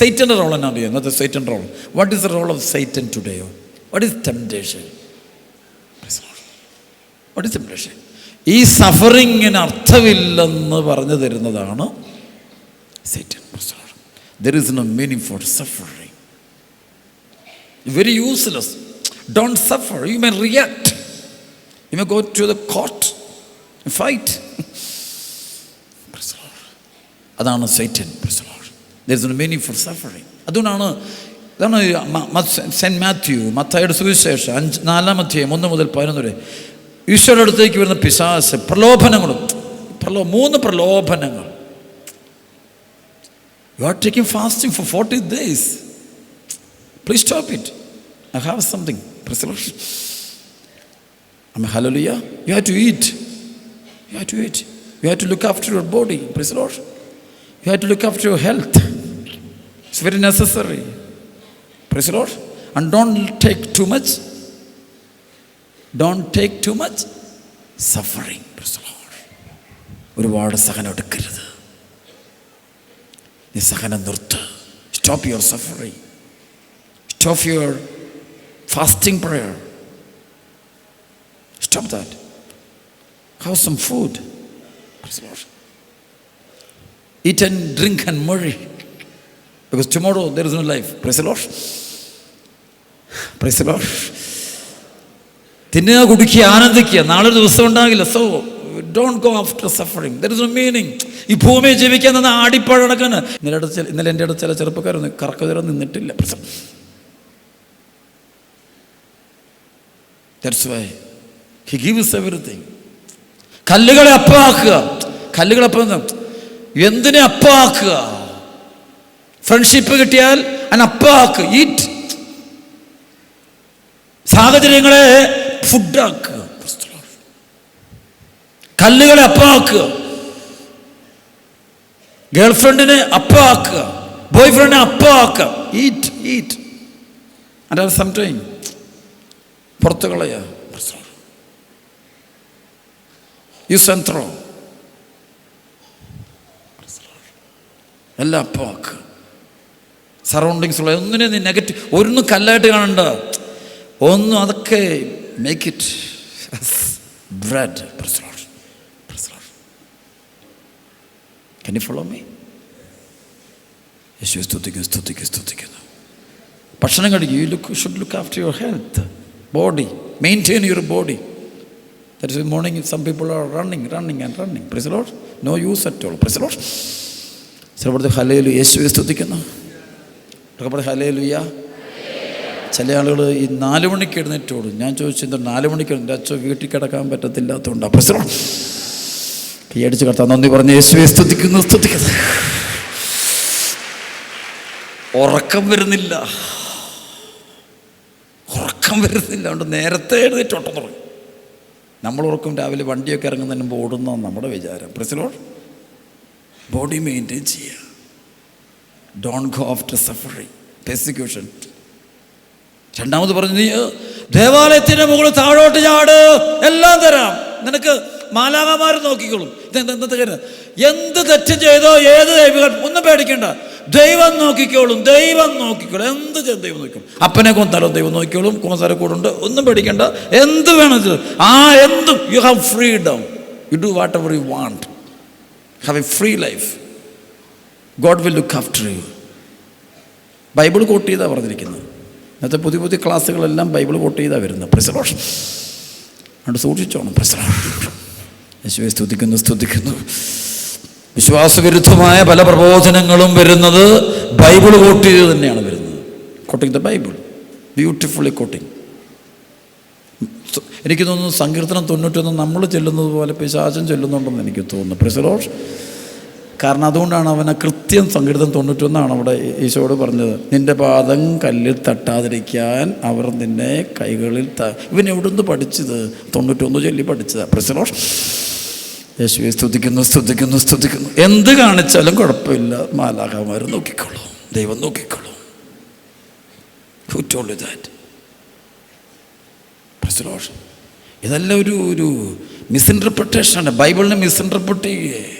സൈറ്റന്റെ role എന്നാ അറിയാം ഇന്നത്തെ സൈറ്റന്റെ role what is the role of Satan ടുഡേയോ what is temptation what is temptation ഈ സഫറിങ്ങിന് അർത്ഥമില്ലെന്ന് പറഞ്ഞു തരുന്നതാണ് Satan there is no meaning for suffering very useless don't suffer you may react you may go to the court fight അതാണ് Satan there is no meaning for suffering അതുകൊണ്ടാണ് ഇതാണ് saint Mathew മത്തായുടെ സുവിശേഷം അഞ്ച് നാലാമധ്യായം ഒന്ന് മുതൽ പതിനൊന്ന് വരെ. ഈശ്വരുടെ അടുത്തേക്ക് വരുന്ന പിശാസ് പ്രലോഭനങ്ങളും പ്രലോ മൂന്ന് പ്രലോഭനങ്ങൾ. You are taking fasting for forty days please stop it I have something hallelujah you have to eat you have to eat you have to look after your body please lord you have to look after your health it's very necessary please lord and don't take too much don't take too much suffering ഒരുപാട് സഹനം എടുക്കരുത്. നീ സഹനം നിർത്ത്. Stop your suffering stop your fasting prayer stop that have some food eat and drink and marry. Because tomorrow there is no life. Praise the തിന്നുക കുടിക്കുക ആനന്ദിക്കുക. നാളെ ഒരു ദിവസം ഉണ്ടാകില്ല. So don't go after suffering there is no meaning ഈ ഭൂമിയെ ജീവിക്കാൻ നിന്ന് ആടിപ്പാടക്കാൻ ഇന്നലെ ഇന്നലെ എന്റെ അടുത്ത് ചില ചെറുപ്പക്കാരൊന്നും കറക്കുതരം നിന്നിട്ടില്ല. പ്രശ്നം that's why he gives everything കല്ലുകളെ അപ്പാക്കുക കല്ലുകളെ അപ്പം എന്തിനെ അപ്പമാക്കുക? ഫ്രണ്ട്ഷിപ്പ് കിട്ടിയാൽ അതിന് അപ്പാക്ക് ഈറ്റ് സാഹചര്യങ്ങളെ ഫുഡാക്കുക കല്ലുകളെ അപ്പാക്കുക ഗേൾ ഫ്രണ്ടിനെ അപ്പാക്കുക ബോയ് ഫ്രണ്ടിനെ അപ്പാക്കുക ഈറ്റ് ഈറ്റ് അല്ലാതെ സംടൈം പുറത്തു കളയുക. യൂസ് ആൻഡ് എല്ലാം അപ്പമാക്കുക സറൗണ്ടിങ്സ് ഉള്ള ഒന്നിനെ നീ നെഗറ്റീവ് ഒന്നും കല്ലായിട്ട് കാണണ്ട. ഒന്നും അതൊക്കെ make it follow me Yeshu സ്തുതിക്കുന്നു സ്തുതിക്കുന്നു സ്തുതിക്കുന്നു. ഭക്ഷണം കഴിക്കും. You look should look after your health body maintain your body that is morning some people are running running and running പ്രിസലോട്ട് no use at all പ്രിസലോട്ട് ചിലപ്പോഴത്തെ ഹലയിൽ യേശുവെ സ്തുതിക്കുന്നു. ചിലപ്പോൾ ഹലേലുയ്യ ചില ആളുകൾ ഈ നാല് മണിക്ക് എഴുന്നേറ്റോടും ഞാൻ ചോദിച്ചു എന്താ നാല് മണിക്ക് എന്റെ അച്ഛൻ വീട്ടിൽ കിടക്കാൻ പറ്റത്തില്ലാത്തതുകൊണ്ടാണ് കൈ കൈയടിച്ച് കടത്താൻ നന്ദി പറഞ്ഞ് യേശുവെ സ്തുതിക്കുന്നു സ്തുതിക്കുന്നു. ഉറക്കം വരുന്നില്ല. ഉറക്കം വരുന്നില്ല. അതുകൊണ്ട് നേരത്തെ എഴുന്നേറ്റോട്ടം തുടങ്ങി നമ്മൾ ഉറക്കം. രാവിലെ വണ്ടിയൊക്കെ ഇറങ്ങുന്നതിന് മുമ്പ് ഓടുന്ന നമ്മുടെ വിചാരം. പ്രസിലോൾ ബോഡി മെയിന്റെയിൻ ചെയ്യുക don't go after suffering persecution രണ്ടാമത് പറഞ്ഞു നീ ദേവാലയത്തിന്റെ മുകളിൽ താഴോട്ട് ചാട് എല്ലാം തരാം. നിനക്ക് മാലാകമാർ നോക്കിക്കോളും. ഇതെന്താ ഇന്നത്തെ കാര്യം എന്ത് തെറ്റ് ചെയ്തോ ഏത് ദൈവികൾ ഒന്നും പേടിക്കണ്ട. ദൈവം നോക്കിക്കോളും ദൈവം നോക്കിക്കോളും. എന്ത് ചെയ്ത് ദൈവം നോക്കിക്കോളും. അപ്പനെ കൊന്നാലോ ദൈവം നോക്കിക്കോളും. കോസാര കൂടുണ്ട് ഒന്നും പേടിക്കണ്ട. എന്ത് വേണം ആ എന്തും. You have freedom you do what ever you want have a free life God will look after you Bible quote ചെയ്താണ് പറഞ്ഞിരിക്കുന്നത്. ഇന്നത്തെ പുതിയ പുതിയ ക്ലാസ്സുകളെല്ലാം ബൈബിൾ കോട്ട് ചെയ്താണ് വരുന്നത്. പ്രസലോഷൻ അതുകൊണ്ട് സൂക്ഷിച്ചോണം. പ്രസലോഷൻ യേശുവെ സ്തുതിക്കുന്നു സ്തുതിക്കുന്നു. വിശ്വാസവിരുദ്ധമായ പല പ്രബോധനങ്ങളും വരുന്നത് ബൈബിൾ കോട്ട് ചെയ്ത് തന്നെയാണ് വരുന്നത്. Quoting the Bible beautifully quoting എനിക്ക് തോന്നുന്നു സങ്കീർത്തനം തൊണ്ണൂറ്റൊന്ന് നമ്മൾ ചെല്ലുന്നത് പോലെ പിശാചം ചെല്ലുന്നുണ്ടെന്ന് എനിക്ക് തോന്നുന്നു. പ്രസലോഷ് കാരണം അതുകൊണ്ടാണ് അവനെ കൃത്യം സങ്കീർത്തം തൊണ്ണൂറ്റൊന്നാണ് അവിടെ ഈശോട് പറഞ്ഞത്. നിന്റെ പാദം കല്ലിൽ തട്ടാതിരിക്കാൻ അവർ നിന്നെ കൈകളിൽ ത ഇവൻ എവിടുന്ന് പഠിച്ചത്? തൊണ്ണൂറ്റൊന്ന് ചൊല്ലി പഠിച്ചത്. പ്രശ്നോ യേശുവെ സ്തുതിക്കുന്നു സ്തുതിക്കുന്നു സ്തുതിക്കുന്നു. എന്ത് കാണിച്ചാലും കുഴപ്പമില്ല. മാലാഖമാർ നോക്കിക്കോളൂ. ദൈവം നോക്കിക്കോളൂ. ഹു ദാറ്റ് പ്രശ്നോഷ് ഇതെല്ലാം ഒരു ഒരു മിസ്ഇന്റർപ്രിട്ടേഷനാണ് ബൈബിളിനെ മിസ്ഇന്റർപ്രിറ്റ് ചെയ്യേ.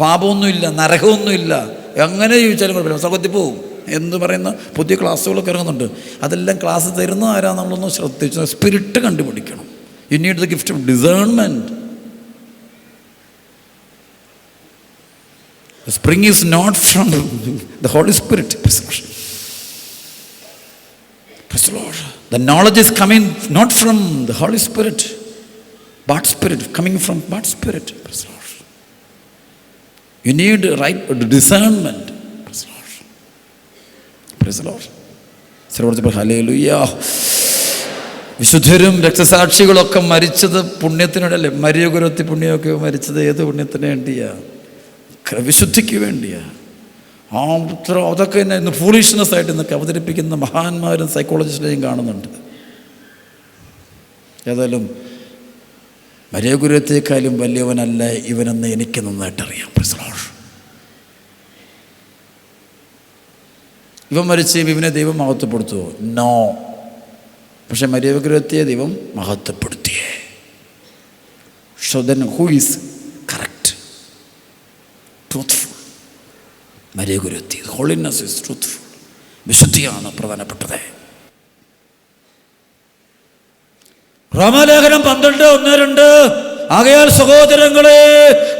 പാപമൊന്നുമില്ല നരകമൊന്നുമില്ല. എങ്ങനെ ജീവിച്ചാലും കുഴപ്പമില്ല. സ്വർഗത്തിൽ പോവും എന്ന് പറയുന്ന പുതിയ ക്ലാസ്സുകളൊക്കെ ഇറങ്ങുന്നുണ്ട്. അതെല്ലാം ക്ലാസ് തരുന്ന ആരാ നമ്മളൊന്ന് ശ്രദ്ധിച്ചു സ്പിരിറ്റ് കണ്ടുപിടിക്കണം. You need the gift of discernment spring is not from the Holy Spirit the knowledge is coming not from the Holy Spirit bad spirit coming from bad Holy Spirit, need right discernment വിശുദ്ധരും രക്തസാക്ഷികളൊക്കെ മരിച്ചത് പുണ്യത്തിനോടല്ലേ? മരിയകുരത്തി പുണ്യമൊക്കെ മരിച്ചത് ഏത് പുണ്യത്തിന് വേണ്ടിയാ? ക- വിശുദ്ധിക്ക് വേണ്ടിയാ. ആ ഉത്തരം അതൊക്കെ തന്നെ ഇന്ന് ഫൂളിഷ്നെസ് ആയിട്ട് ഇന്നൊക്കെ അവതരിപ്പിക്കുന്ന മഹാന്മാരും സൈക്കോളജിസ്റ്റിനെയും കാണുന്നുണ്ട്. ഏതായാലും മരിയകുരത്തേക്കാളും വലിയവനല്ല ഇവനെന്ന് എനിക്ക് നന്നായിട്ടറിയാം. Lord. ഇവൻ മരിച്ച് ഇവനെ ദൈവം മഹത്വപ്പെടുത്തുമോ നോ പക്ഷെ മരിയകുരത്തെ ദൈവം മഹത്വപ്പെടുത്തിയേ. So who is correct truthful മരിയകുരത്തി holiness is truthful വിശുദ്ധിയാണ് പ്രധാനപ്പെട്ടത്. റോമാലേഖനം പന്ത്രണ്ട് ഒന്ന് രണ്ട്. ആകയാൽ സഹോദരങ്ങളെ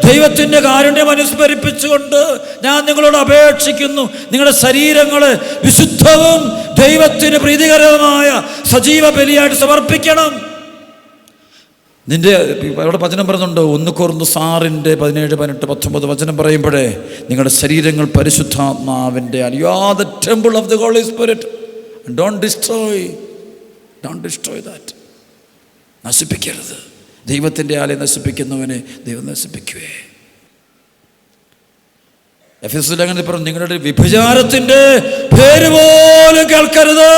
ദൈവത്തിന്റെ കാരുണ്യം അനുസ്മരിപ്പിച്ചുകൊണ്ട് ഞാൻ നിങ്ങളോട് അപേക്ഷിക്കുന്നു. നിങ്ങളുടെ ശരീരങ്ങളെ വിശുദ്ധവും ദൈവത്തിന് പ്രീതികരവുമായ സജീവ ബലിയായിട്ട് സമർപ്പിക്കണം. നിന്റെ അവിടെ വചനം പറയുന്നുണ്ട് ഒന്ന് കോർന്ന് സാറിന്റെ പതിനേഴ് പതിനെട്ട് പത്തൊമ്പത് വചനം പറയുമ്പോഴേ നിങ്ങളുടെ ശരീരങ്ങൾ പരിശുദ്ധാത്മാവിന്റെ you the temple of the Holy Spirit don't destroy don't destroy that നശിപ്പിക്കരുത്. ദൈവത്തിന്റെ ആലെ നശിപ്പിക്കുന്നവനെ ദൈവം നശിപ്പിക്കുവേ. എഫ് എസ് അങ്ങനെ പറഞ്ഞു നിങ്ങളുടെ വിഭചാരത്തിന്റെ പേര് പോലും കേൾക്കരുത്.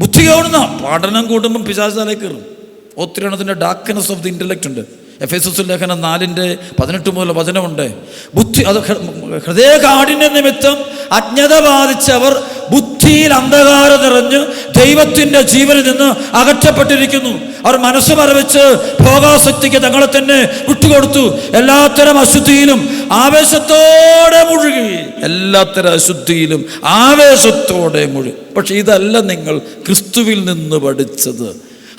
ബുദ്ധി കാണുന്ന പഠനം കൂടുമ്പം പിശാചാലേക്ക് കയറും. ഒത്തിരി എണ്ണത്തിന്റെ ഡാർക്ക്നെസ് ഓഫ് ദി ഇന്റലക്റ്റ് ഉണ്ട്. എഫ് എസ് എസ് ലേഖനം നാലിന്റെ പതിനെട്ട് മുതൽ വചനമുണ്ട്. ബുദ്ധി അത് ഹൃദയ ഹൃദയകാഠിന്യ നിമിത്തം അജ്ഞത ബാധിച്ചവർ ബുദ്ധിയിൽ അന്ധകാരം നിറഞ്ഞ് ദൈവത്തിന്റെ ജീവനിൽ നിന്ന് അകറ്റപ്പെട്ടിരിക്കുന്നു. അവർ മനസ്സ് മരവിച്ച് ഭോഗാസക്തിക്ക് തങ്ങളെ തന്നെ വിട്ടുകൊടുത്തു. എല്ലാത്തരം അശുദ്ധിയിലും ആവേശത്തോടെ മുഴുകി. എല്ലാത്തരം അശുദ്ധിയിലും ആവേശത്തോടെ മുഴുകി. പക്ഷെ ഇതല്ല നിങ്ങൾ ക്രിസ്തുവിൽ നിന്ന് പഠിച്ചത്.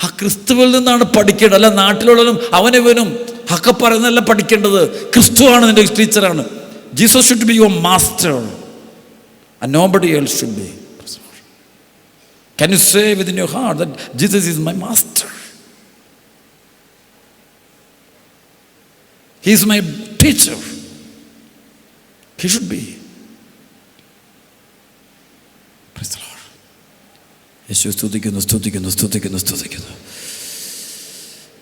ആ ക്രിസ്തുവിൽ നിന്നാണ് പഠിക്കേണ്ടത്. അല്ല നാട്ടിലുള്ളവരും അവനവനും ഒക്കെ പറയുന്നതല്ല പഠിക്കേണ്ടത്. ക്രിസ്തുവാണ് നിന്റെ ടീച്ചറാണ്. Jesus should be your master nobody else should be. Can you say within your heart that Jesus is my master? He is my teacher. He should be. Praise the Lord. Yeshu സ്തുതിക്കുന്നു സ്തുതിക്കുന്നു സ്തുതിക്കുന്നു സ്തുതിക്കുന്നു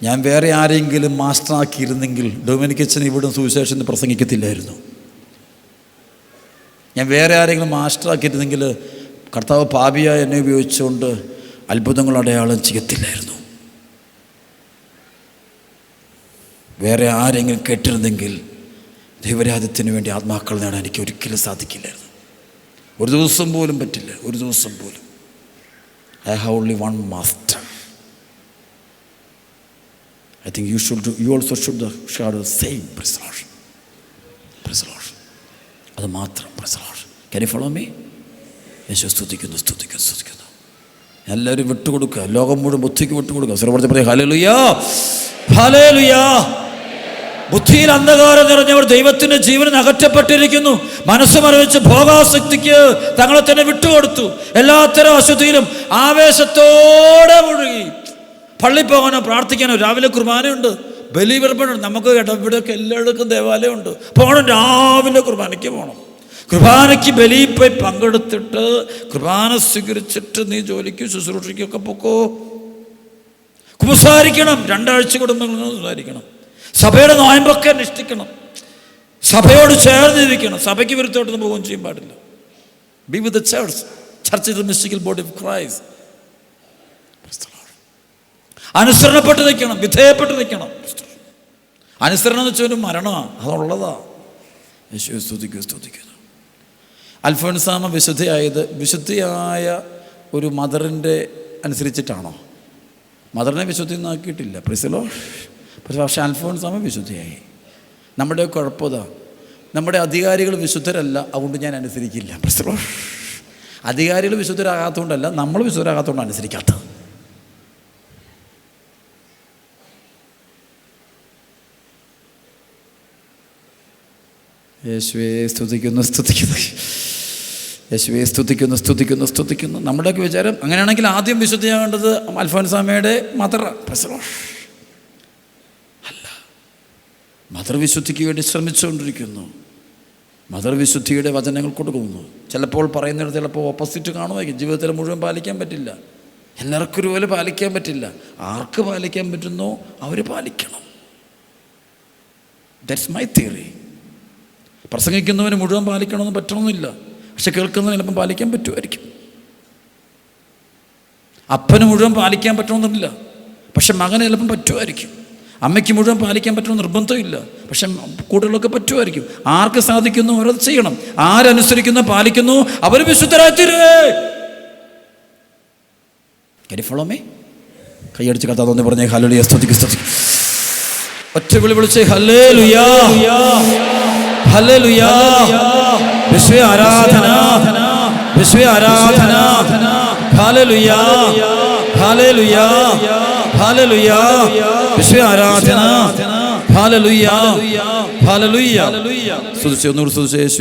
ഞാൻ വേറെ ആരെങ്കിലും മാസ്റ്ററാക്കിയിരുന്നെങ്കിൽ ഡൊമിനിക്കച്ചൻ ഇവിടെ സുവിശേഷം പ്രസംഗിക്കത്തില്ലായിരുന്നു ഞാൻ വേറെ ആരെങ്കിലും മാസ്റ്ററാക്കിയിരുന്നെങ്കിൽ കർത്താവ് പാപിയായി എന്നെ ഉപയോഗിച്ചുകൊണ്ട് അത്ഭുതങ്ങൾ അടയാളം ചെയ്യത്തില്ലായിരുന്നു. വേറെ ആരെങ്കിലും കേട്ടിരുന്നെങ്കിൽ ദൈവരാജ്യത്തിന് വേണ്ടി ആത്മാക്കൾ നേടാൻ എനിക്ക് ഒരിക്കലും സാധിക്കില്ലായിരുന്നു. ഒരു ദിവസം പോലും പറ്റില്ല ഒരു ദിവസം പോലും. I have only one master I think you should you also should shed same persecution persecution അത് മാത്രം persecution can you follow me Yeshu സ്തുതിക്കുന്നു സ്തുതിക്കുന്നു സ്തുതിക്കുന്നു. എല്ലാവരും വിട്ടുകൊടുക്കുക. ലോകം മുഴുവൻ ബുദ്ധിക്ക് വിട്ടുകൊടുക്കുക. സർവർത്തി പറയാം ഹലലുയാ ഹലലുയാ ബുദ്ധിയിൽ അന്ധകാരം നിറഞ്ഞവർ ദൈവത്തിന്റെ ജീവനിൽ അകറ്റപ്പെട്ടിരിക്കുന്നു. മനസ്സ് മറവിച്ച് ഭോഗാസക്തിക്ക് തങ്ങളെ തന്നെ വിട്ടുകൊടുത്തു. എല്ലാത്തരം അശുദ്ധിയിലും ആവേശത്തോടെ മുഴുകി. പള്ളി പോകാനോ പ്രാർത്ഥിക്കാനോ രാവിലെ കുർബാനയുണ്ട്. ബലിവർപ്പണുണ്ട് നമുക്ക് ഇവിടെയൊക്കെ എല്ലായിടത്തും ദേവാലയമുണ്ട്. പോകണം രാവിലെ കുർബാനയ്ക്ക് പോകണം കുർബാനയ്ക്ക് ബലിയിപ്പോയി പങ്കെടുത്തിട്ട് കുർബാന സ്വീകരിച്ചിട്ട് നീ ജോലിക്ക് ശുശ്രൂഷയ്ക്കൊക്കെ പൊക്കോ? കുമ്പസാരിക്കണം രണ്ടാഴ്ച കുടുംബങ്ങളിൽ സംസാരിക്കണം. സഭയുടെ നോയമ്പൊക്കെ അനുഷ്ഠിക്കണം. സഭയോട് ചേർന്നിരിക്കണം സഭയ്ക്ക് വിരുദ്ധമായിട്ടൊന്നും പോകുകയും ചെയ്യാൻ പാടില്ല. Be with church church is mystical body of Christ അനുസരണപ്പെട്ട് നിൽക്കണം വിധേയപ്പെട്ട് നിൽക്കണം. അനുസരണം എന്ന് വെച്ചാൽ ഒരു മരണമാണ്. അതുള്ളതാണ് യേശു സ്തുതിക്കുക സ്തുതിക്കുന്നു അൽഫോൻസാമ വിശുദ്ധയായത് വിശുദ്ധിയായ ഒരു മദറിന്റെ അനുസരിച്ചിട്ടാണോ? മദറിനെ വിശുദ്ധി ആക്കിയിട്ടില്ല. പ്രിസലോ പക്ഷെ പക്ഷെ അൽഫോൻസാമ വിശുദ്ധിയായി. നമ്മുടെ കുഴപ്പതാ നമ്മുടെ അധികാരികൾ വിശുദ്ധരല്ല അതുകൊണ്ട് ഞാൻ അനുസരിക്കില്ല. പ്രിസിലോ അധികാരികൾ വിശുദ്ധരാകാത്തതുകൊണ്ടല്ല നമ്മൾ വിശുദ്ധരാകാത്തതുകൊണ്ട് അനുസരിക്കാത്തത്. യേശുവേ സ്തുതിക്കുന്നു സ്തുതിക്കുന്നു. യേശുവെ സ്തുതിക്കുന്നു സ്തുതിക്കുന്നു സ്തുതിക്കുന്നു. നമ്മുടെയൊക്കെ വിചാരം അങ്ങനെയാണെങ്കിൽ ആദ്യം വിശുദ്ധിയാകേണ്ടത് അൽഫോൻസാമയുടെ മദർ അല്ല. മദർ വിശുദ്ധിക്ക് വേണ്ടി ശ്രമിച്ചുകൊണ്ടിരിക്കുന്നു. മദർ വിശുദ്ധിയുടെ വചനങ്ങൾ കൊടുക്കുന്നു. ചിലപ്പോൾ പറയുന്നിടത്ത് ചിലപ്പോൾ ഓപ്പോസിറ്റ് കാണുമായിരിക്കും. ജീവിതത്തിൽ മുഴുവൻ പാലിക്കാൻ പറ്റില്ല. എല്ലാവർക്കും ഒരുപോലെ പാലിക്കാൻ പറ്റില്ല. ആർക്ക് പാലിക്കാൻ പറ്റുന്നോ അവർ പാലിക്കണം. ദാറ്റ്സ് മൈ തിയറി പ്രസംഗിക്കുന്നവന് മുഴുവൻ പാലിക്കണമെന്ന് പറ്റണമെന്നില്ല പക്ഷെ കേൾക്കുന്നത് ചിലപ്പം പാലിക്കാൻ പറ്റുമായിരിക്കും. അപ്പന് മുഴുവൻ പാലിക്കാൻ പറ്റണമെന്നില്ല. പക്ഷെ മകന് ചിലപ്പം പറ്റുമായിരിക്കും. അമ്മയ്ക്ക് മുഴുവൻ പാലിക്കാൻ പറ്റണമെന്ന് നിർബന്ധമില്ല. പക്ഷെ കൂടുതലൊക്കെ പറ്റുമായിരിക്കും. ആർക്ക് സാധിക്കുന്നു അവരത് ചെയ്യണം. ആരനുസരിക്കുന്നു പാലിക്കുന്നു അവർ വിശുദ്ധരായിത്തീരുവേ കരിഫോളോമേ കൈയടിച്ച് കഥ തോന്നി പറഞ്ഞേ ഹലുലിയ സ്തുതിക്ക് സ്തുതി ഒറ്റ വിളി വിളിച്ചേ ഹലേ ലുയാ ഹലേ ലുയാ വിശ്വ ആരാധന. വിശ്വ ആരാധന. വിശ്വ ആരാധന.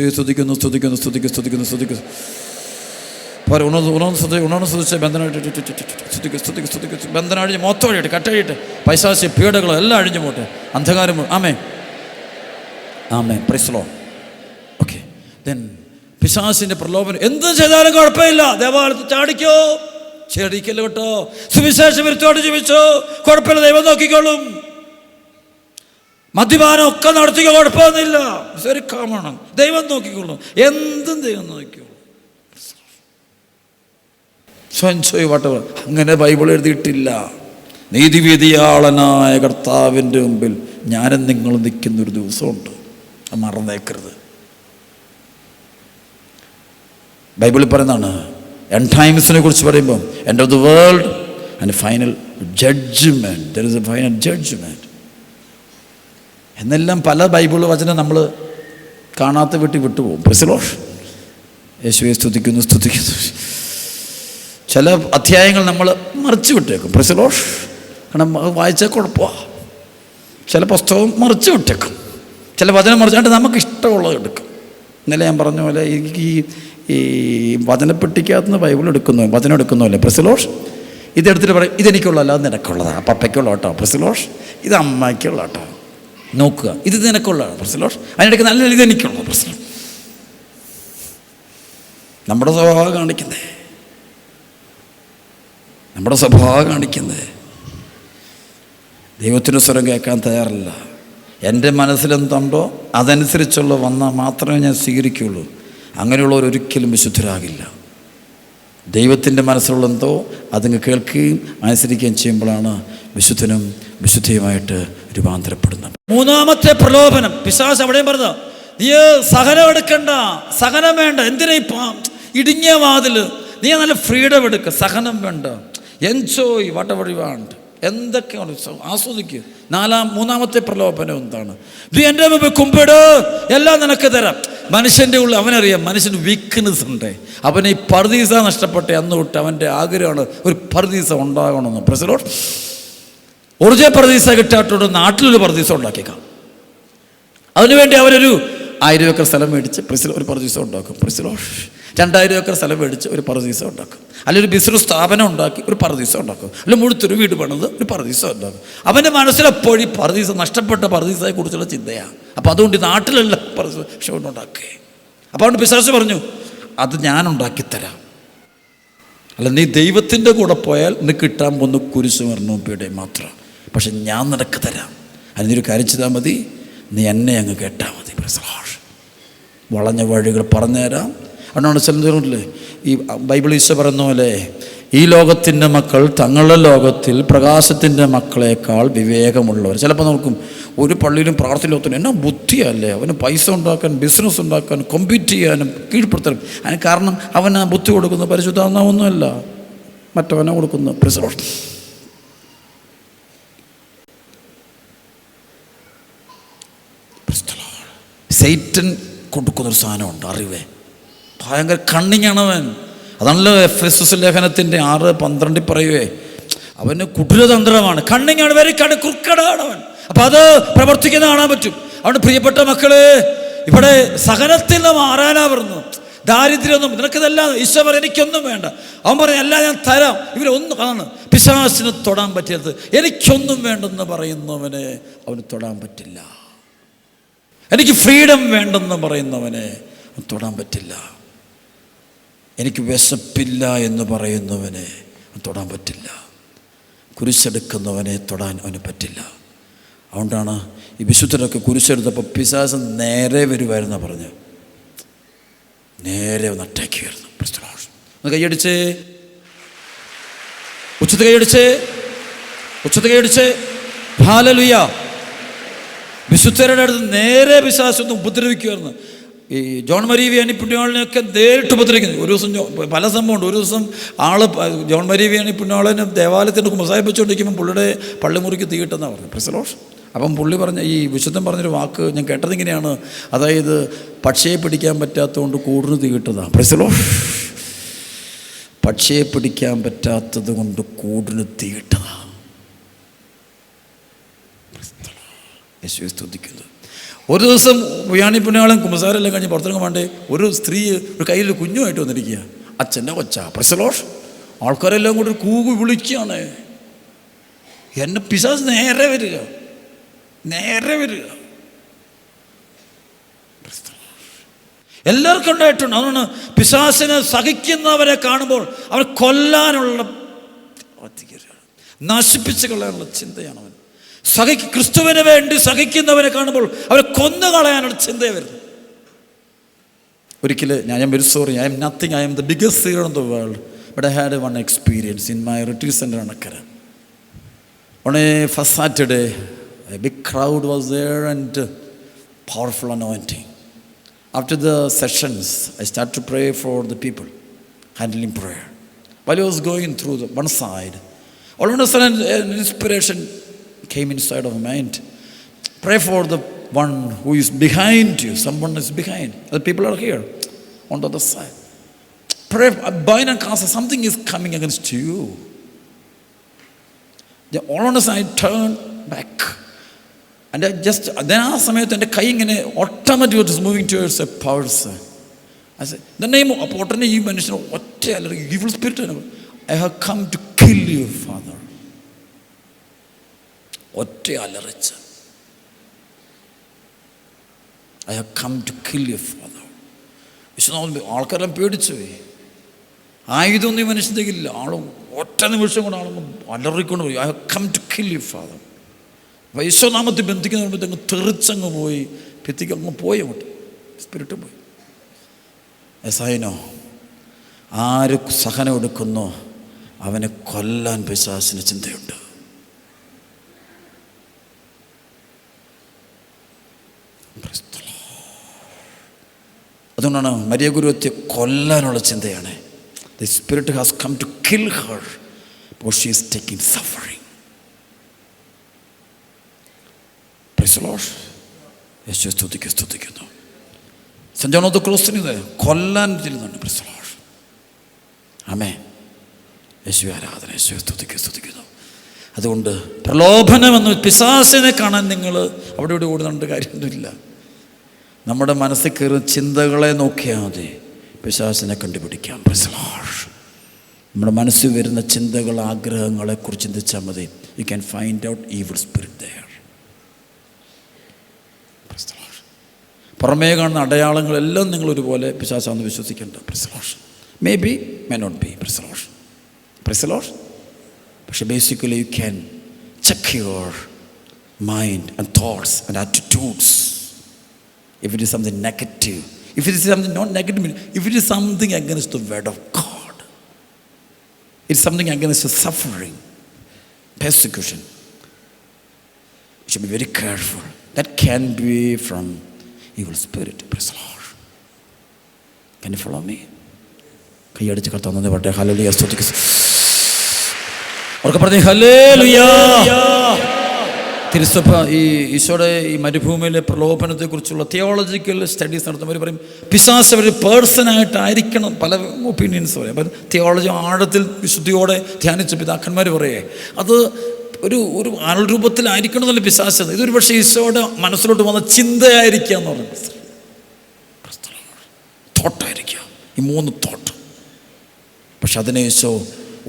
സ്തുതിക്കുന്നു സ്തുതിക്കുന്നു സ്തുതിക്കുന്നു സ്തുതിക്കുന്നു സ്തുതിക്കുന്നു. പോരെ മൊത്തം അഴിയിട്ട് കട്ടഴിയിട്ട്. പൈസാശി പീഡകളോ എല്ലാം അഴിഞ്ഞു പോട്ടെ. അന്ധകാരം ആമേ ആമേ പ്രൈസ്ലോ ദെൻ പിശാസിന്റെ പ്രലോഭനം. എന്ത് ചെയ്താലും കുഴപ്പമില്ല. ദേവാലയത്തിൽ ചാടിക്കോ. ചെടിക്കല്ലോ കേട്ടോ സുവിശേഷ വിരുത്തോട് ജീവിച്ചോ. കുഴപ്പമില്ല ദൈവം നോക്കിക്കോളും. മദ്യപാനം ഒക്കെ നടത്തിക്കോ കുഴപ്പമൊന്നുമില്ല. ഒരു കാമണം. ദൈവം നോക്കിക്കോളും. എന്തും ദൈവം നോക്കിക്കോളും. സ്വയം വട്ടവർ അങ്ങനെ ബൈബിൾ എഴുതിയിട്ടില്ല. നീതിവിധിയാളനായ കർത്താവിന്റെ മുമ്പിൽ ഞാനും നിങ്ങളും നിൽക്കുന്നൊരു ദിവസമുണ്ട്. മറന്നേക്കരുത്. ബൈബിളിൽ പറയുന്നതാണ് എൻ ടൈംസിനെ കുറിച്ച് പറയുമ്പോൾ end of the world and final judgment there is a final judgment എന്നെല്ലാം പല ബൈബിൾ വചനം നമ്മൾ കാണാത്ത വീട്ടിൽ വിട്ടുപോകും. പ്രസിലോഷ് യേശുവെ സ്തുതിക്കുന്നു സ്തുതിക്കുന്നു. ചില അധ്യായങ്ങൾ നമ്മൾ മറിച്ച് വിട്ടേക്കും. പ്രസിലോഷ് കാരണം വായിച്ചാൽ കുഴപ്പമാണ് ചില പുസ്തകം മറിച്ച് വിട്ടേക്കും. ചില വചനം മറിച്ചാണ്ട് നമുക്ക് ഇഷ്ടമുള്ളത് എടുക്കും. ഇന്നലെ ഞാൻ പറഞ്ഞ പോലെ എനിക്ക് ഈ ഈ വചനപ്പെട്ടിക്കകത്തുനിന്ന് ബൈബിൾ എടുക്കുന്നു വചനം എടുക്കുന്നുമല്ലേ പ്രസിലോഷ് ഇതെടുത്തിട്ട് പറയും ഇതെനിക്കുള്ളതല്ല അത് നിനക്കുള്ളതാണ് പപ്പയ്ക്കുള്ള കേട്ടോ പ്രസിലോഷ്. ഇത് അമ്മയ്ക്കുള്ള കേട്ടോ നോക്കുക ഇത് നിനക്കുള്ളതാണ് പ്രസിലോഷ്. അതിനിടയ്ക്ക് നല്ല ഇത് എനിക്കുള്ള പ്രശ്നം നമ്മുടെ സ്വഭാവം കാണിക്കുന്നത് നമ്മുടെ സ്വഭാവം കാണിക്കുന്നത് ദൈവത്തിന്റെ സ്വരം കേൾക്കാൻ തയ്യാറല്ല. എന്റെ മനസ്സിലെന്തുണ്ടോ അതനുസരിച്ചുള്ള വന്നാൽ മാത്രമേ ഞാൻ സ്വീകരിക്കുകയുള്ളൂ. അങ്ങനെയുള്ളവർ ഒരിക്കലും വിശുദ്ധരാകില്ല. ദൈവത്തിന്റെ മനസ്സിലുള്ള എന്തോ അതങ്ങ് കേൾക്കുകയും അനുസരിക്കുകയും ചെയ്യുമ്പോഴാണ് വിശുദ്ധനും വിശുദ്ധയുമായിട്ട് രൂപാന്തരപ്പെടുന്നത്. മൂന്നാമത്തെ പ്രലോഭനം. പിശാസ് അവിടെയും പറഞ്ഞു നീ സഹനം എടുക്കണ്ട സഹനം വേണ്ട. എന്തിനാ ഇടുങ്ങിയ വാതിൽ? നീ നല്ല ഫ്രീഡം എടുക്കുക സഹനം വേണ്ട. Enjoy what ever you want എന്തൊക്കെയാണ് ആസ്വദിക്കുക നാലാം മൂന്നാമത്തെ പ്രലോഭനം എന്താണ്? നീ എന്റെ മുമ്പ് കുമ്പിട്. എല്ലാം നിനക്ക് തരാം. മനുഷ്യന്റെ ഉള്ളിൽ അവനറിയാം മനുഷ്യന് വീക്ക്നെസ് ഉണ്ട്. അവനെ ഈ പർദീസ നഷ്ടപ്പെട്ട അന്ന് തൊട്ട് അവന്റെ ആഗ്രഹമാണ് ഒരു പർദീസ ഉണ്ടാകണമെന്ന്. പ്രസിഡോ ഒറിജിനൽ പർദീസ കിട്ടാത്തോട് നാട്ടിലൊരു പർദീസ ഉണ്ടാക്കിയേക്കാം. അതിനുവേണ്ടി അവരൊരു ആയിരം ഏക്കർ സ്ഥലം മേടിച്ച് പ്രസിൽ ഒരു പർദീസ ഉണ്ടാക്കും. പ്രസിലോ രണ്ടായിരം ഏക്കർ സ്ഥലം മേടിച്ച് ഒരു പറദീസ ഉണ്ടാക്കും. അല്ലെങ്കിൽ ഒരു ബിസിനസ് സ്ഥാപനം ഉണ്ടാക്കി ഒരു പറദീസ ഉണ്ടാക്കും. അല്ലെങ്കിൽ മുഴുത്തൊരു വീട് പണിത് ഒരു പറദീസ ഉണ്ടാക്കും. അവന്റെ മനസ്സിലെപ്പോഴും ഈ പറദീസ നഷ്ടപ്പെട്ട പറദീസയെ കുറിച്ചുള്ള ചിന്തയാണ്. അപ്പോൾ അതുകൊണ്ട് നാട്ടിലല്ല പറദീസ പക്ഷെ ഉണ്ടാക്കേ. അപ്പോൾ അതുകൊണ്ട് ബിസിനസ് പറഞ്ഞു അത് ഞാൻ ഉണ്ടാക്കിത്തരാം. അല്ല നീ ദൈവത്തിന്റെ കൂടെ പോയാൽ നീ കിട്ടാൻ പോകുന്ന കുരിശു പീഡയും മാത്രം. പക്ഷെ ഞാൻ നിനക്ക് തരാം. നീ ഒരു കാര്യം ചെയ്താൽ മതി. നീ എന്നെ അങ്ങ് കേട്ടാൽ മതി പ്രസലാഷ് വളഞ്ഞ വഴികൾ പറഞ്ഞുതരാം. അതുകൊണ്ടാണ് ചിലതില്ലേ ഈ ബൈബിൾ ഈശോ പറയുന്ന പോലെ ഈ ലോകത്തിന്റെ മക്കൾ തങ്ങളുടെ ലോകത്തിൽ പ്രകാശത്തിന്റെ മക്കളെക്കാൾ വിവേകമുള്ളവർ. ചിലപ്പോൾ നോക്കും ഒരു പള്ളിയിലും പ്രാർത്ഥനയിലൊത്തും എന്നാ ബുദ്ധിയല്ലേ? അവന് പൈസ ഉണ്ടാക്കാൻ ബിസിനസ് ഉണ്ടാക്കാൻ കോമ്പീറ്റ് ചെയ്യാനും കീഴ്പ്പെടുത്തലും. അതിന് കാരണം അവന് ബുദ്ധി കൊടുക്കുന്ന പരിശുദ്ധാന്നാവൊന്നുമല്ല മറ്റവനെ കൊടുക്കുന്ന പ്രിസോഷൻ സൈറ്റൻ കൊടുക്കുന്നൊരു സാധനമുണ്ട് അറിവേ? ഭയങ്കര കണ്ണിങ്ങാണവൻ. അതാണല്ലോ എഫ് എസ് എസ് ലേഖനത്തിന്റെ ആറ് പന്ത്രണ്ടിൽ പറയുവേ അവന് കുടിലതന്ത്രമാണ് കണ്ണിങ്ങാണ് വരെ കണ് കുറുക്കടാണ് അവൻ അപ്പം അത് പ്രവർത്തിക്കുന്ന കാണാൻ പറ്റും. അവന്റെ പ്രിയപ്പെട്ട മക്കൾ ഇവിടെ സഹനത്തിൽ നിന്ന് മാറാനാ പറഞ്ഞു ദാരിദ്ര്യമൊന്നും നിനക്കിതെല്ലാം ഈശോ പറയും എനിക്കൊന്നും വേണ്ട. അവൻ പറഞ്ഞു എല്ലാം ഞാൻ തരാം. ഇവരൊന്നും അതാണ് പിശാസിന് തൊടാൻ പറ്റരുത് എനിക്കൊന്നും വേണ്ടെന്ന് പറയുന്നവനെ അവന് തൊടാൻ പറ്റില്ല. എനിക്ക് ഫ്രീഡം വേണ്ടെന്ന് പറയുന്നവനെ തൊടാൻ പറ്റില്ല. എനിക്ക് വിശപ്പില്ല എന്ന് പറയുന്നവനെ തൊടാൻ പറ്റില്ല. കുരിശെടുക്കുന്നവനെ തൊടാൻ അവന് പറ്റില്ല. അതുകൊണ്ടാണ് ഈ വിശുദ്ധരൊക്കെ കുരിശെടുത്തപ്പോൾ പിശാസം നേരെ വരുമായിരുന്ന പറഞ്ഞു നേരെ ഒന്ന് അറ്റാക്ക് ചെയ്യുമായിരുന്നു ഒന്ന് കൈയടിച്ച് ഉച്ചത്ത് കൈയടിച്ച് ഉച്ചത്ത് കൈയടിച്ച് ഭാലലുയ്യ വിശുദ്ധരുടെ അടുത്ത് നേരെ പിശാസ് ഒന്ന് ഉപദ്രവിക്കുമായിരുന്നു ഈ ജോൺ മരീവി അനിപ്പുണ്യാളിനെയൊക്കെ പുണ്യാളിനെയൊക്കെ നേരിട്ട് ഉപദ്രവിക്കുന്നു. ഒരു ദിവസം പല സംഭവമുണ്ട്. ഒരു ദിവസം പ- ജോൺ മരീവി അനിപ്പുണ്യാളിനെ പുണ്യാളിനെ ദേവാലയത്തിന്റെ കുമസായിപ്പിച്ചുകൊണ്ടിരിക്കുമ്പോൾ പുള്ളിയുടെ പള്ളിമുറിക്ക് തീയിട്ടെന്നാണ് പറഞ്ഞു പ്രസലോഷ് അപ്പം പുള്ളി പറഞ്ഞ ഈ വിശുദ്ധം പറഞ്ഞൊരു വാക്ക് ഞാൻ കേട്ടത് ഇങ്ങനെയാണ്. അതായത് പക്ഷിയെ പിടിക്കാൻ പറ്റാത്തതുകൊണ്ട് കൂടിന് തീയിട്ടതാണ് പ്രസലോഷ് പക്ഷിയെ പിടിക്കാൻ പറ്റാത്തത് കൊണ്ട് കൂടിന് തീയിട്ടതാണ് യേശുവെ സ്തുതിക്കുന്നത് ഒരു ദിവസം വിയാണി പുണ്യാളം കുമ്പസാരെല്ലാം കഴിഞ്ഞ് പുറത്തിറങ്ങാൻ വേണ്ടേ ഒരു സ്ത്രീ ഒരു കയ്യിൽ കുഞ്ഞുമായിട്ട് വന്നിരിക്കുക അച്ഛന്റെ കൊച്ച പ്രസലോഷ്. ആൾക്കാരെല്ലാം കൂടി ഒരു കൂകു വിളിക്കുകയാണ്. എന്നെ പിശാസ് നേരെ വരിക. നേരെ വരിക. എല്ലാവർക്കും ഉണ്ടായിട്ടുണ്ട്. അതുകൊണ്ട് പിശാസിനെ സഹിക്കുന്നവരെ കാണുമ്പോൾ അവർ കൊല്ലാനുള്ള നശിപ്പിച്ച് കളയാനുള്ള ചിന്തയാണ് അവൻ. സഹിക്ക് ക്രിസ്തുവിന് വേണ്ടി സഹിക്കുന്നവനെ കാണുമ്പോൾ അവരെ കൊന്നു കളയാനാണ് ചിന്ത വരുന്നത്. ഒരിക്കലും ഞാൻ ഞാൻ very sorry I'm nothing I'm the biggest zero on the world but I had one experience in my retrieve centre Anakkara a first Saturday a big crowd was and powerful anointing after the sessions I start to pray for the people handling prayer why was going through the one side all inspiration came inside of my mind. Pray for the one who is behind you. Someone is behind. The people are here on the other side. Pray, bind and cast. Something is coming against you. The- all on a side turned back. And I just, then ആ സമയത്ത് എൻ്റെ കൈ ഇങ്ങനെ automatic it is moving towards a powers the name അപ്പോൾ ഉടനെ ഈ മനുഷ്യന് ഒറ്റ അലറി evil spirit I have come to kill you father ഒറ്റ അലറിച്ച്. I have come to kill you Father Viswanathan ആൾക്കാരെല്ലാം പേടിച്ചു പോയി. ആയുധമൊന്നും ഈ മനുഷ്യന്റെ ഇല്ല ആളും ഒറ്റ നിമിഷം കൊണ്ട് ആളും അലറിക്കൊണ്ട് പോയി. I have come to kill you Father വൈശ്വനാമത്തിൽ ബന്ധിക്കുന്ന അങ്ങ് തെറിച്ചങ്ങ് പോയി. ഭിത്തിക്ക് അങ്ങ് പോയി അങ്ങോട്ട്. സ്പിരിറ്റ് പോയി. എസായിനോ ആര് സഹനം എടുക്കുന്നോ അവനെ കൊല്ലാൻ പിശാസിന് ചിന്തയുണ്ട് Praise the Lord. അതുകൊണ്ടാണ് മരിയ ഗുരുവത്തെ കൊല്ലാനുള്ള ചിന്തയാണ്. The spirit has come to kill her because she is taking suffering Yesu സ്തുതിക്ക് സ്തുതിക്കുന്നു. സഞ്ജാനോദ് ക്രോസിന് കൊല്ലാൻ ചെല്ലുന്നുണ്ട് പ്രിസലോഷ് ആമേ യേശു ആരാധന യേശു സ്തുതിക്ക് സ്തുതിക്കുന്നു. അതുകൊണ്ട് പ്രലോഭനമെന്ന് പിശാസിനെ കാണാൻ നിങ്ങൾ അവിടെ ഇവിടെ ഓടുന്നുണ്ട് കാര്യമൊന്നുമില്ല. നമ്മുടെ മനസ്സിൽ കയറുന്ന ചിന്തകളെ നോക്കിയാൽ മതി. പിശാസിനെ കണ്ടുപിടിക്കാം. നമ്മുടെ മനസ്സിൽ വരുന്ന ചിന്തകൾ ആഗ്രഹങ്ങളെക്കുറിച്ച് ചിന്തിച്ചാൽ മതി. You can find out evil spirit there പുറമേ കാണുന്ന അടയാളങ്ങളെല്ലാം നിങ്ങൾ ഒരുപോലെ പിശാസാന്ന് വിശ്വസിക്കേണ്ട പ്രിസലോഷൻ may be may not be പ്രിസലോഷൻ പ്രിസലോഷ് പക്ഷെ basically you can check your mind and thoughts and attitudes if it is something negative, if it is something not negative, if it is something against the word of God, it's something against the suffering, persecution. You should be very careful. That can be from evil spirit. Praise the Lord. Can you follow me? കൈയടിച്ച് കർത്താവ് പറട്ടെ hallelujah സ്തുതിക്ക് അവർക്ക് പറഞ്ഞു ഹലേ ലുയാ തിരുസഭ ഈ ഈശോയുടെ ഈ മരുഭൂമിയിലെ പ്രലോഭനത്തെക്കുറിച്ചുള്ള തിയോളജിക്കൽ സ്റ്റഡീസ് നടത്തുമ്പോൾ പറയും പിശാസ് ഒരു പേഴ്സണായിട്ടായിരിക്കണം പല ഒപ്പീനിയൻസ് പറയും. അപ്പം തിയോളജി ആഴത്തിൽ വിശുദ്ധിയോടെ ധ്യാനിച്ച പിതാക്കന്മാർ പറയേ അത് ഒരു ഒരു ആൾരൂപത്തിലായിരിക്കണം എന്നല്ല പിശാസ്? ഇതൊരു പക്ഷേ ഈശോയുടെ മനസ്സിലോട്ട് വന്ന ചിന്തയായിരിക്കുക എന്ന് പറയുന്നത്. തോട്ടായിരിക്കുക. ഈ മൂന്ന് തോട്ട്. പക്ഷെ അതിനെ ഈശോ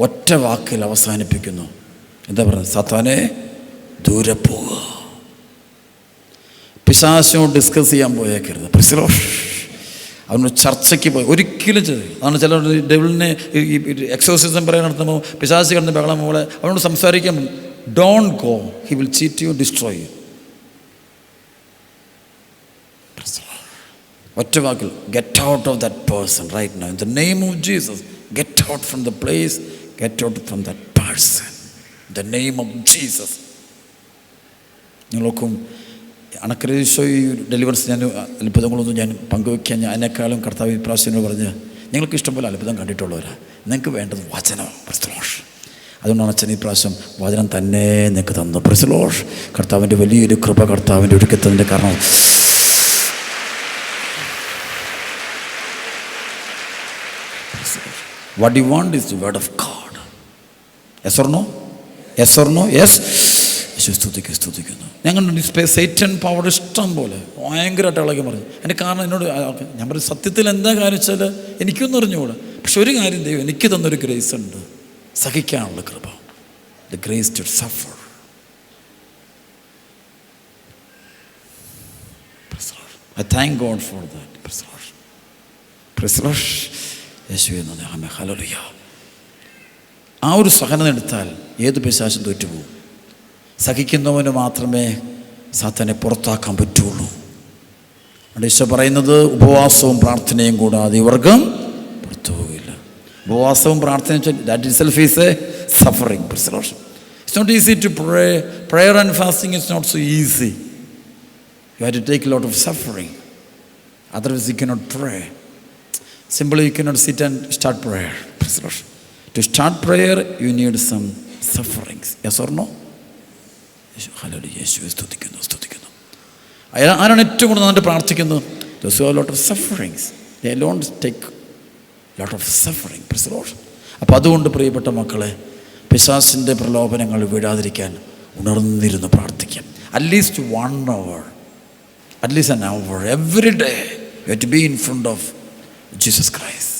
ഒറ്റ വാക്കിൽ അവസാനിപ്പിക്കുന്നു. എന്താ പറയുന്നത്? സത്താനെ ദൂരെ പോവുക. പിശാശിനോട് ഡിസ്കസ് ചെയ്യാൻ പോയേക്കരുത്. പ്രിസിലോ അവനോട് ചർച്ചയ്ക്ക് പോയി. ഒരിക്കലും ചെയ്ത് അതാണ് ചില ഡെവിളിനെ എക്സോസിസം പറയാൻ നടത്തുമ്പോൾ പിശാശി കിടന്ന് ബഹളം പോലെ അവനോട് സംസാരിക്കാൻ don't go he will cheat you destroy you ഒറ്റ വാക്കിൽ get out of that person right now in the name of Jesus get out from the place get out from that person the name of Jesus നിങ്ങൾക്കും അണക്കരീശോ ഈ deliverance ഞാൻ അത്ഭുതങ്ങളൊന്നും ഞാൻ പങ്കുവയ്ക്കാൻ ഞാൻ അതിനേക്കാളും കർത്താവ് ഇപ്രാവശ്യം പറഞ്ഞ് നിങ്ങൾക്ക് ഇഷ്ടംപോലെ അത്ഭുതം കണ്ടിട്ടുള്ളവരാ. നിങ്ങൾക്ക് വേണ്ടത് വചനം. പ്രസ്തലോഷ് അതുകൊണ്ടാണ് അച്ഛൻ ഈ പ്രാവശ്യം വചനം തന്നെ നിങ്ങൾക്ക് തന്നു പ്രസലോഷ് കർത്താവിന്റെ വലിയൊരു കൃപ കർത്താവിന്റെ ഒരുക്കത്തതിന്റെ കാരണം. What you want is the word of God yes or no yes yes or no yes Yesu സ്തുതിക്ക് സ്തുതിക്കുന്നു ഞങ്ങൾ സേറ്റൻ പവർ ഇഷ്ടം പോലെ. ഭയങ്കരമായിട്ട് ഇളകി പറഞ്ഞു. എന്റെ കാരണം എന്നോട് ഞാൻ പറഞ്ഞു സത്യത്തിൽ എന്താ കാര്യം വെച്ചാൽ എനിക്കൊന്നും അറിഞ്ഞുകൂടാ. പക്ഷെ ഒരു കാര്യം ദൈവം എനിക്ക് തന്നൊരു ഗ്രേസ് ഉണ്ട്. സഹിക്കാനുള്ള കൃപ. The grace to suffer I thank God for that പ്രിസ്ലോഷ് യേശുവെ നന്ദി. ആമേ ഹല്ലേലൂയ ആ ഒരു സഹനം എടുത്താൽ ഏത് പിശാശും തോറ്റുപോകും. സഹിക്കുന്നവന് മാത്രമേ സാത്തനെ പുറത്താക്കാൻ പറ്റുള്ളൂ. അവിടെ ഈശോ പറയുന്നത് ഉപവാസവും പ്രാർത്ഥനയും കൂടാതെ ഇവർക്കും പുറത്തു പോകില്ല. ഉപവാസവും പ്രാർത്ഥനയും that is self is a suffering പ്രിസലോഷൻ it's not easy to pray prayer and fasting it's not so easy you have to take lot of suffering otherwise you cannot pray Simply, you cannot sit and start prayer Praise the start To you need some sufferings yes or no? Yesu hallelujah. യേശുവെ സ്തുതിക്കുന്നു സ്തുതിക്കുന്നു. അയാൾ ആരാണ് ഏറ്റവും കൂടുതൽ നന്നായിട്ട് പ്രാർത്ഥിക്കുന്നത്? Those who lot of sufferings they loan take lot of suffering പ്രിസലോട്ട് അപ്പോൾ അതുകൊണ്ട് പ്രിയപ്പെട്ട മക്കളെ പിശാസിന്റെ പ്രലോഭനങ്ങൾ വീഴാതിരിക്കാൻ ഉണർന്നിരുന്ന് പ്രാർത്ഥിക്കാം. At least one hour at least an hour every day you to be in front of Jesus Christ